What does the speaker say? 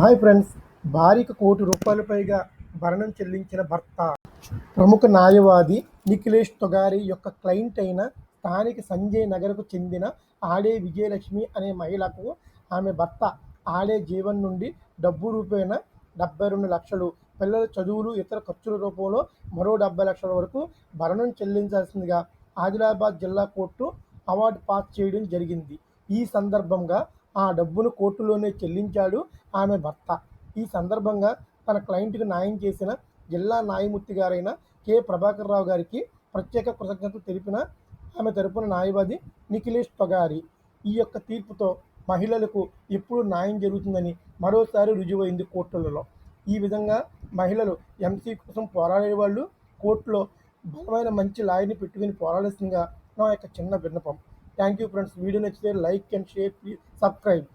Hi friends భార్యకు కోటి రూపాయల పైగా భరణం చెల్లించిన భర్త ప్రముఖ న్యాయవాది నిఖిలేష్ తొగారి యొక్క క్లయింట్ అయిన స్థానిక సంజయ్ నగర్కు చెందిన ఆడే విజయలక్ష్మి అనే మహిళకు ఆమె భర్త ఆడే జీవన్ నుండి డబ్బు రూపేణ డెబ్బై రెండు లక్షలు పిల్లల చదువులు ఇతర ఖర్చుల రూపంలో మరో డెబ్బై లక్షల వరకు భరణం చెల్లించాల్సిందిగా ఆదిలాబాద్ జిల్లా కోర్టు అవార్డు పాస్ చేయడం జరిగింది ఈ సందర్భంగా ఆ డబ్బును కోర్టులోనే చెల్లించాడు ఆమె భర్త ఈ సందర్భంగా తన క్లయింట్కు న్యాయం చేసిన జిల్లా న్యాయమూర్తి గారైన కె ప్రభాకర్ రావు గారికి ప్రత్యేక కృతజ్ఞతలు తెలిపిన ఆమె తరపున న్యాయవాది నిఖిలేష్ పగారి ఈ యొక్క తీర్పుతో మహిళలకు ఎప్పుడు న్యాయం జరుగుతుందని మరోసారి రుజువైంది కోర్టులలో ఈ విధంగా మహిళలు ఎంసీ కోసం పోరాడే వాళ్ళు కోర్టులో బలమైన మంచి లాయర్ని పెట్టుకుని పోరాడాల్సిందిగా నా యొక్క చిన్న విన్నపం Thank you, friends. Video next day. Like and share. Please subscribe.